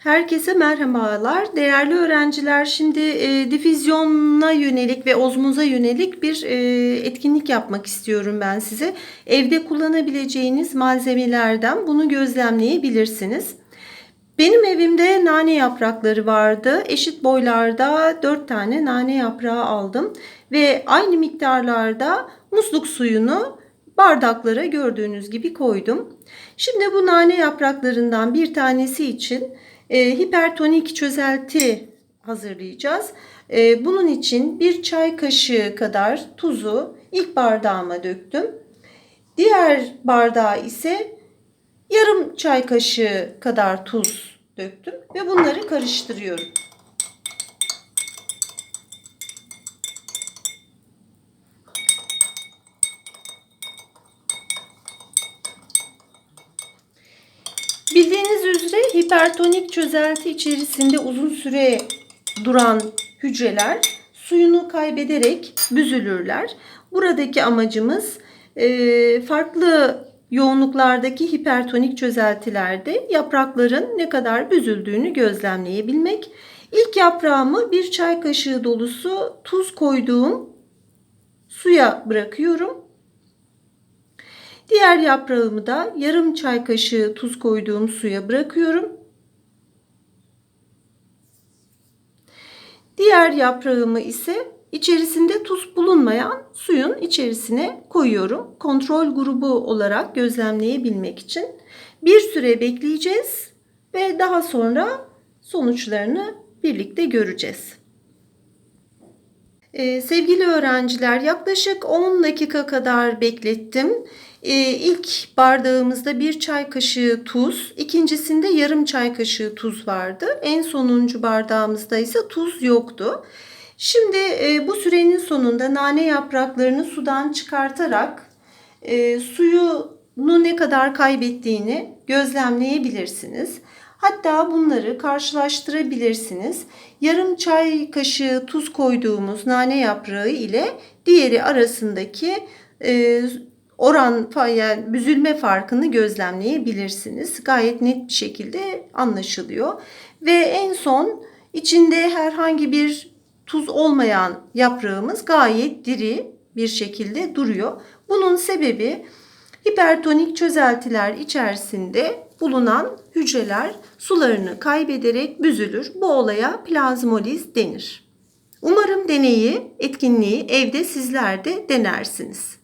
Herkese merhabalar. Değerli öğrenciler, şimdi e, difüzyona yönelik ve ozmoza yönelik bir e, etkinlik yapmak istiyorum ben size. Evde kullanabileceğiniz malzemelerden bunu gözlemleyebilirsiniz. Benim evimde nane yaprakları vardı. Eşit boylarda 4 tane nane yaprağı aldım ve aynı miktarlarda musluk suyunu bardaklara gördüğünüz gibi koydum. Şimdi bu nane yapraklarından bir tanesi için e, hipertonik çözelti hazırlayacağız. E, bunun için bir çay kaşığı kadar tuzu ilk bardağıma döktüm. Diğer bardağa ise yarım çay kaşığı kadar tuz döktüm ve bunları karıştırıyorum. Bildiğiniz üzere hipertonik çözelti içerisinde uzun süre duran hücreler suyunu kaybederek büzülürler. Buradaki amacımız e, farklı yoğunluklardaki hipertonik çözeltilerde yaprakların ne kadar büzüldüğünü gözlemleyebilmek. İlk yaprağımı bir çay kaşığı dolusu tuz koyduğum suya bırakıyorum. Diğer yaprağımı da yarım çay kaşığı tuz koyduğum suya bırakıyorum. Diğer yaprağımı ise içerisinde tuz bulunmayan suyun içerisine koyuyorum. Kontrol grubu olarak gözlemleyebilmek için. Bir süre bekleyeceğiz ve daha sonra sonuçlarını birlikte göreceğiz. Ee, sevgili öğrenciler yaklaşık 10 dakika kadar beklettim. Ee, ilk bardağımızda bir çay kaşığı tuz, ikincisinde yarım çay kaşığı tuz vardı. En sonuncu bardağımızda ise tuz yoktu. Şimdi e, bu sürenin sonunda nane yapraklarını sudan çıkartarak e, suyunu ne kadar kaybettiğini gözlemleyebilirsiniz. Hatta bunları karşılaştırabilirsiniz. Yarım çay kaşığı tuz koyduğumuz nane yaprağı ile diğeri arasındaki e, oran yani büzülme farkını gözlemleyebilirsiniz. Gayet net bir şekilde anlaşılıyor. Ve en son içinde herhangi bir tuz olmayan yaprağımız gayet diri bir şekilde duruyor. Bunun sebebi hipertonik çözeltiler içerisinde bulunan hücreler sularını kaybederek büzülür. Bu olaya plazmoliz denir. Umarım deneyi, etkinliği evde sizler de denersiniz.